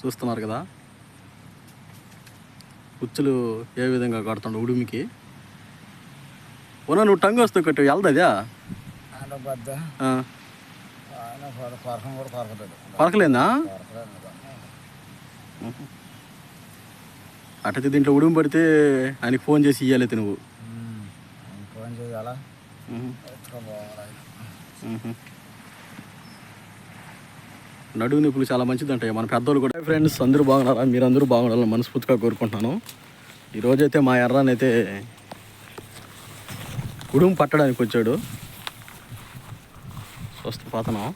చూస్తున్నారు కదా. కుచ్చులు ఏ విధంగా కడుతుండ ఉడిమికి. ఉన్నా నువ్వు టంగు వస్తూ కట్టు వెళ్దదా పరకలేదా అటైతే దీంట్లో ఉడిమి పడితే ఆయనకి ఫోన్ చేసి ఇవ్వాలి నువ్వు. ఫోన్ చేయాలా? నడువు నొప్పులు చాలా మంచిదంట. మన పెద్దోళ్ళు కూడా ఫ్రెండ్స్ అందరూ బాగున్నారా? మీరందరూ బాగుండాలని మనస్ఫూర్తిగా కోరుకుంటున్నాను. ఈరోజైతే మా ఎర్రనైతే ఉడుము పట్టడానికి వచ్చాడు. స్వస్థ పాతనం.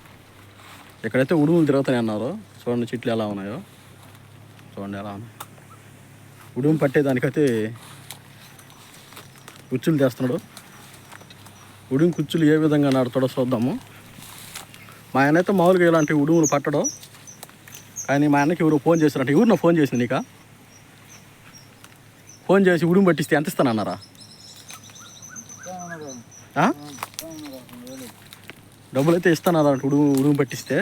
ఎక్కడైతే ఉడుములు తిరుగుతాయి అన్నారో చూడండి చెట్లు ఎలా ఉన్నాయో. చూడండి ఎలా ఉన్నాయి. ఉడుము పట్టేదానికైతే కుచ్చులు తెస్తున్నాడు. ఉడుము కుచ్చులు ఏ విధంగా నాడుతాడో చూద్దాము. మా ఆయన అయితే మామూలుగా ఇలాంటి ఉడుములు పట్టడం. కానీ మా ఆయనకి ఎవరు ఫోన్ చేశారంటే. ఎవరినో ఫోన్ చేసింది నీకా? ఫోన్ చేసి ఉడుము పట్టిస్తే ఎంత ఇస్తానన్నారా? డబ్బులు అయితే ఇస్తానన్నారంట ఉడుము ఉడుము పట్టిస్తే.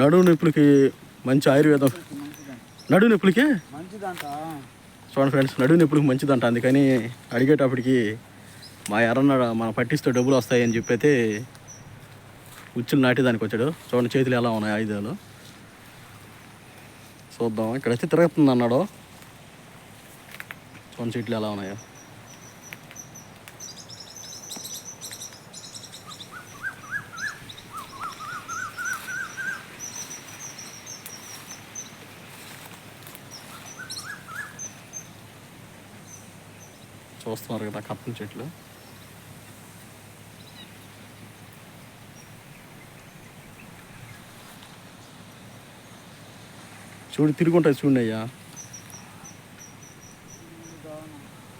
నడుము నొప్పులకి మంచి ఆయుర్వేదం. నడువు నొప్పులకి? చూడండి ఫ్రెండ్స్ నడువు నొప్పులకి మంచిదంట అందుకని అడిగేటప్పటికి మా ఎర్రన్న మన పట్టిస్తే డబ్బులు వస్తాయని చెప్పి అయితే ఉచ్చులు నాటేదానికి వచ్చాడు. చూడండి చేతులు ఎలా ఉన్నాయి ఆయుధాలు. చూద్దాం. ఇక్కడైతే తిరుగుతుంది అన్నాడు. చూడండి చెట్లు ఎలా ఉన్నాయో. చూస్తున్నారు కదా కప్పని చెట్లు. చూడు తిరుగుంటాయి చూడండి అయ్యా.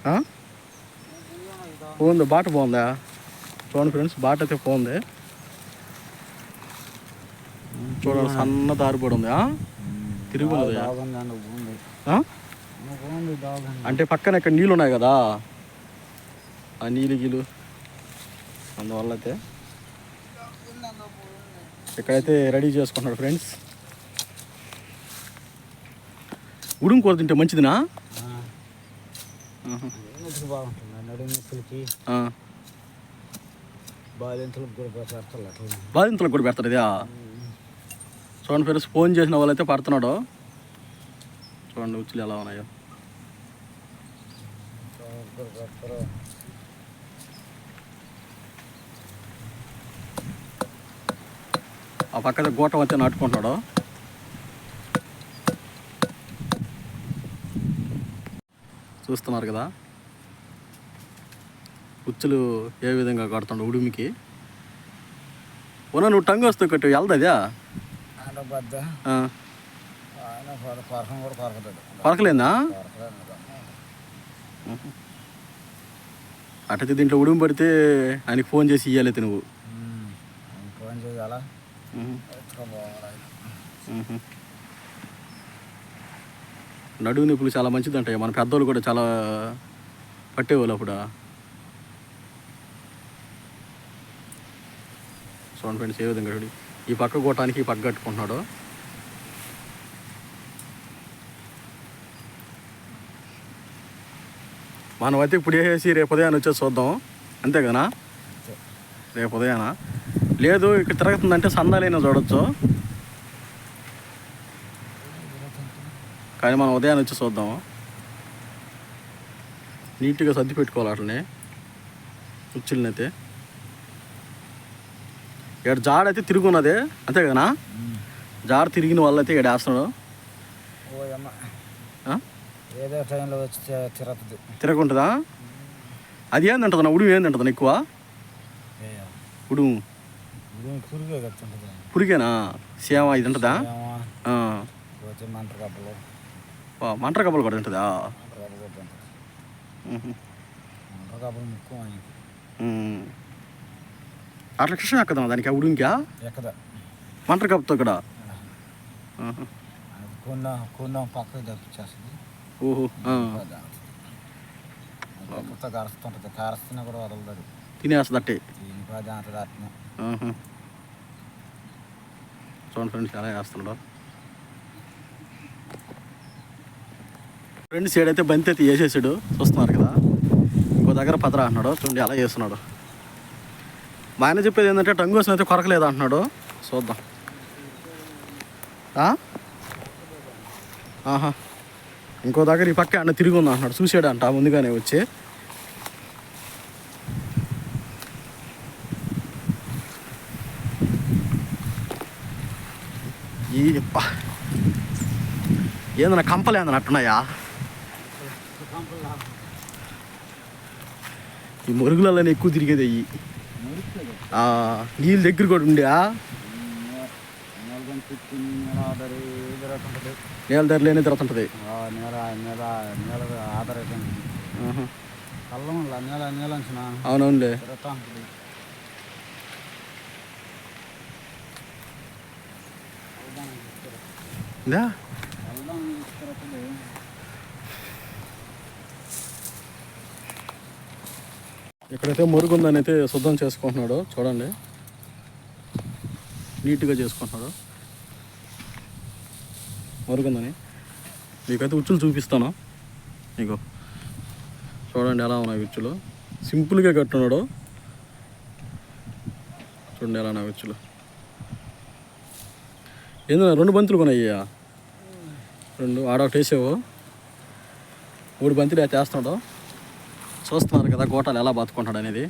ఆ? బాగుంది బాట బాగుందా చూడండి ఫ్రెండ్స్ బాట అయితే బాగుంది చూడండి సన్న దారి కూడా ఉంది ఆ? అంటే పక్కన ఇక్కడ నీళ్ళు ఉన్నాయి కదా? ఆ నీళ్ళు గీలు అందువల్ల అయితే ఇక్కడైతే రెడీ చేసుకుంటున్నాడు ఫ్రెండ్స్ ఉడుం కూర తింటే మంచిదినా? బాధింతలకు కూడా పెడతారు ఇదా? చూడండి ఫ్రెండ్స్ ఫోన్ చేసిన వాళ్ళైతే పడుతున్నాడు. చూడండి ఉచ్చులు ఎలా ఉన్నాయో. పెడతారు ఆ పక్కన గోటం అయితే నాటుకుంటున్నాడు. చూస్తున్నారు కదా. ఉచ్చులు ఏ విధంగా కడుతుండవు ఉడిమికి. ఉన్నా నువ్వు టంగు వస్తూ కట్టు వెళ్దదా కొరకలేదు? అటైతే దీంట్లో ఉడిమి పడితే ఆయనకి ఫోన్ చేసి ఇవ్వాలి నువ్వు. ఫోన్ చేయాలా? నడువు నొప్పులు చాలా మంచిదంట మన పెద్దోళ్ళు కూడా చాలా పట్టేవాళ్ళు అప్పుడు? చూడండి ఫ్రెండ్స్ ఏ విధంగా చూడు. ఈ పక్క కొట్టడానికి ఈ పక్క కట్టుకుంటున్నాడు. మనం అయితే ఇప్పుడు వేసి రేపు ఉదయాన్ని వచ్చేసి చూద్దాం. అంతే. కదా రేపు ఉదయాన లేదు ఇక్కడ తిరుగుతుందంటే సందాలైనా చూడొచ్చు. కానీ మనం ఉదయాన్ని వచ్చి చూద్దాం. నీట్గా సర్ది పెట్టుకోవాలి అట్లనే. ఉచ్చులనైతే ఇక్కడ జాడైతే తిరుగున్నదే. అంతే కదా జాడ తిరిగిన వాళ్ళైతే ఇక్కడ వేస్తున్నాడు? ఏదో టైంలో వచ్చి తిరుగుతుంది. తిరగకుంటుందా? అది ఏందంటుంది ఉడుము ఏందంటుంది ఎక్కువ? ఉడుము. పురిగేనా? సేమ ఇది ఉంటుందా ఏమో మంటర కప్పలు కూడా ఉంటుందా. అట్లా కృష్ణ ఎక్కదా దానికి ఆ ఉడుంకా మంటర కప్పుతో కూడా ఆహా. కొందాం కొందాం పక్కకి తప్పించేస్తుంది. ఓహో కరుస్తుంటుంది కరుస్తున్నా కూడా వదలదు. తినేస్తుంది అట్టే. చూడండి ఫ్రెండ్స్ ఎలా వేస్తున్నాడు రెండు సైడ్ అయితే బంతి అయితే వేసేసాడు. చూస్తున్నారు కదా? ఇంకో దగ్గర పదరా అంటున్నాడు చూడండి అలా చేస్తున్నాడు మా ఆయన చెప్పేది ఏంటంటే టంగోసం అయితే కొరకలేదు అంటున్నాడు. చూద్దాం. ఆహా. ఇంకో దగ్గర ఈ పక్క అన్న తిరిగి ఉంది అంటున్నాడు. చూసాడు అంట ముందుగానే వచ్చి. ఈ ప- ఏందన్నా కంపలు ఏందన్నా అట్టున్నాయా ఈ మురుగులలో ఎక్కువ తిరిగేది అయ్యి. నీళ్ళ దగ్గర కూడా ఉండే నేల ధర నేల లేని తిరుగుతుంటది నేల నేల నేల నేల నేల అవునవునులే. ఉంటుంది ఇందా వెళ్దాం తిరుగుతుంది ఇక్కడైతే మురుగు ఉందని అయితే శుద్ధం చేసుకుంటున్నాడు చూడండి. నీట్గా చేసుకుంటున్నాడు. మురుగుందని. మీకైతే ఉచ్చులు చూపిస్తాను. మీకు చూడండి ఎలా ఉన్నాయి ఉచ్చులు. సింపుల్గా కట్టున్నాడు. చూడండి ఎలా ఉన్నాయి ఉచ్చులు. ఏందన్నా రెండు బంతులు కొనయ్యా? రెండు ఆడొకటి వేసావు. మూడు బంతులు చేస్తున్నాడు. వేస్తున్నాడు చూస్తున్నారు కదా గోటాలు ఎలా బతుకుంటాడు అనేది.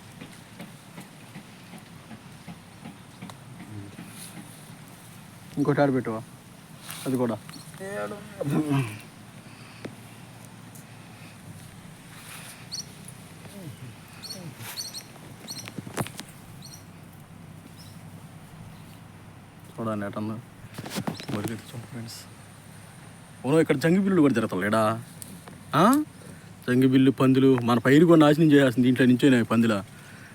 ఇంకోటి ఆడ పెట్టువా అది కూడా. చూడండి అటన్ను ఫ్రెండ్స్. ఓనో ఇక్కడ జంగి పిల్లలు కూడా జరుగుతాయి లేడా? ఆ? పందులు మన పైరు కూడా నాశనం చేయాల్సింది దీంట్లో నుంచే పందుల.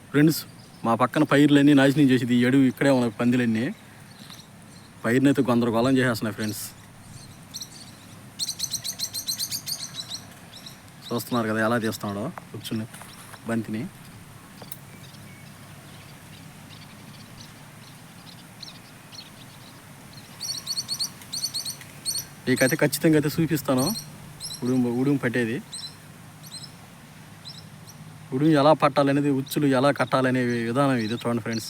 ఫ్రెండ్స్ మా పక్కన పైర్లన్నీ నాశనం చేసేది ఈ అడుగు ఇక్కడే ఉన్నాయి పందులన్నీ. పైరుని అయితే గందరగోళం చేసేస్తున్నాయి ఫ్రెండ్స్ చూస్తున్నారు కదా ఎలా తీస్తున్నాడో కూర్చుని బంతిని. నీకైతే ఖచ్చితంగా అయితే చూపిస్తాను. ఉడుము ఉడుము పట్టేది. ఉడుము ఎలా పట్టాలనేది ఉచ్చులు ఎలా కట్టాలనే విధానం ఇది చూడండి ఫ్రెండ్స్.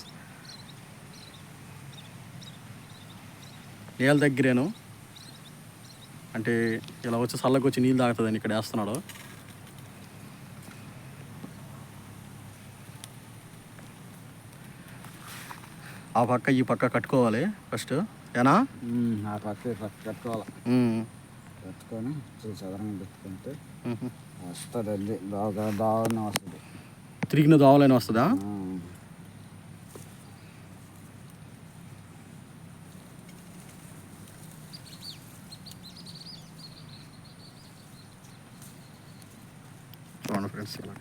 నీళ్ళ దగ్గరేను. అంటే ఇలా వచ్చి చల్లకి వచ్చి నీళ్ళు తాగుతుందని ఇక్కడ వేస్తున్నాడు. ఆ పక్క ఈ పక్క కట్టుకోవాలి ఫస్ట్. ఏనా? ఆ పక్క ఈ పక్క కట్టుకోవాలి. కట్టుకొని చూసి సదరంగా పెట్టుకుంటే. ఉహు. వస్తుంది అది బాగా బాగానే వస్తుంది. తిరిగిన దోవలైన వస్తుందా. చూడండి ఫ్రెండ్స్ ఇలా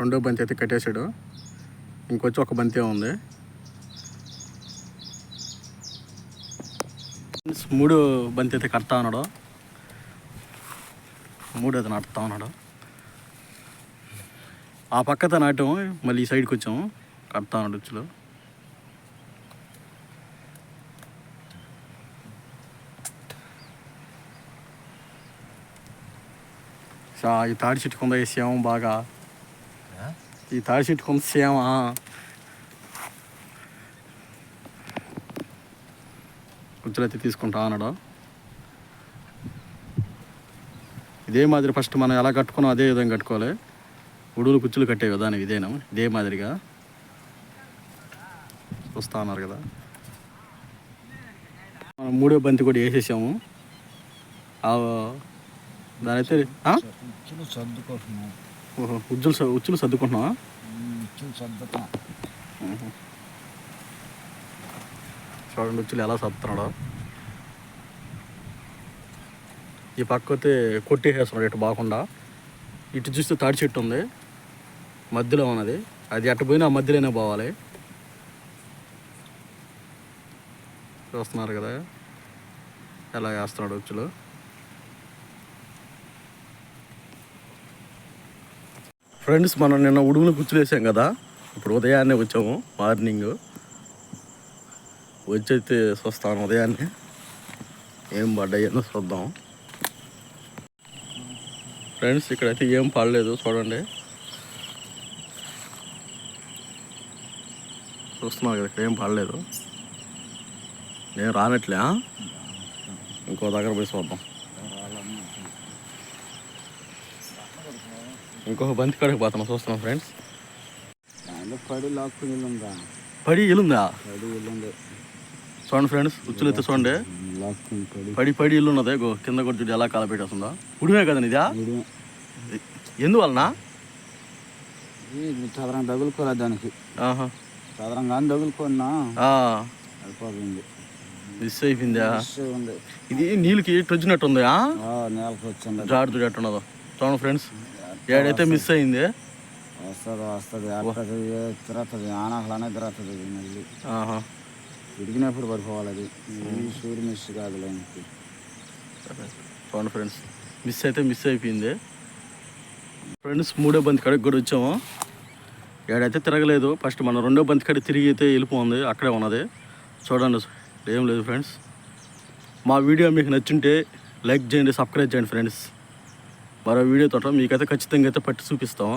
రెండో బంతి అయితే కట్టేశాడు. ఇంకొచ్చి ఒక బంతి ఉంది. మూడో బంతి అయితే కడతా ఉన్నాడు. మూడో అయితే నాటుతా ఉన్నాడు. ఆ పక్కతో నాటాము మళ్ళీ ఈ సైడ్కి వచ్చాము. కడతా ఉన్నాడు ఉచ్చులో. సా ఈ తాడి చెట్టుకు ఉందా ఈ సేమ బాగా ఈ తాడి చెట్టుకు ఉంది సేమ కుచ్చులైతే తీసుకుంటా అన్నాడు? ఇదే మాదిరి ఫస్ట్ మనం ఎలా కట్టుకున్నాం అదే విధంగా కట్టుకోవాలి. ఉడులు కుచ్చులు కట్టే విధానం ఇదేనా? ఇదే మాదిరిగా. చూస్తా ఉన్నారు కదా. మనం మూడో బంతి కూడా వేసేసాము. దానైతే ఉజ్జులు ఉచ్చులు సర్దుకుంటున్నావా. చూడండి వచ్చి ఎలా సర్దుతున్నాడో ఈ పక్క అయితే కొట్టేసేస్తున్నాడు ఇటు బాగుండా. ఇటు చూస్తే తాడి చెట్టు ఉంది. మధ్యలో ఉన్నది. అది అటు పోయినా ఆ మధ్యలోనే పోవాలి. చూస్తున్నారు కదా. ఎలా వేస్తున్నాడు వచ్చులు. ఫ్రెండ్స్ మనం నిన్న ఉడుగులు కుచ్చులు కదా. ఇప్పుడు ఉదయాన్నే వచ్చాము మార్నింగ్. వచ్చైతే చూస్తాను ఉదయాన్నే. ఏం పడ్డాయో చూద్దాం. ఫ్రెండ్స్ ఇక్కడైతే ఏం పడలేదు చూడండి. చూస్తున్నాను కదా ఇక్కడ ఏం పడలేదు. నేను రానట్లే? ఇంకో దగ్గర పోయి చూద్దాం. ఇంకొక బంతి కాడికి పోతున్నాం చూస్తున్నాం ఫ్రెండ్స్. పడి వెళ్ళుందా పడి ఇల్లుందా పడి వెళ్ళుంది చూడండి ఫ్రెండ్స్ ఉచ్చులు అయితే చూడండి పడి పడి ఇల్లు ఉన్నదే గో కింద కూడా చూడు ఎలా కాలపెట్టేస్తుందా ఉడిమే కదా ఇదా. ఎందువలన? చదరం తగులుకోలే దానికి. చదరం కానీ తగులుకున్నా అయిపోయింది? మిస్ అయిపోయిందా ఇది నీళ్ళకి టొచ్చినట్టు ఉంది నేలకు వచ్చింది. జాడు చూడు ఎట్టున్నదో చూడండి ఫ్రెండ్స్ ఏడైతే మిస్ అయింది? వస్తుంది వస్తుంది తిరుగుతుంది ఆనహలానే తిరుగుతుంది మళ్ళీ. ఆహా పడిపోవాలి అది. ఈ మిస్ కాదులే చూడండి ఫ్రెండ్స్ మిస్ అయితే మిస్ అయిపోయింది. ఫ్రెండ్స్ మూడో బంతి కాడికి కూడా వచ్చాము. ఏడైతే తిరగలేదు ఫస్ట్ మన రెండో బంతి కాడ తిరిగి అయితే వెళ్ళిపోయింది అక్కడే ఉన్నది. చూడండి ఏం లేదు ఫ్రెండ్స్ మా వీడియో మీకు నచ్చుంటే లైక్ చేయండి సబ్స్క్రైబ్ చేయండి ఫ్రెండ్స్ మరో వీడియో తోట మీకైతే ఖచ్చితంగా అయితే పట్టి చూపిస్తాము.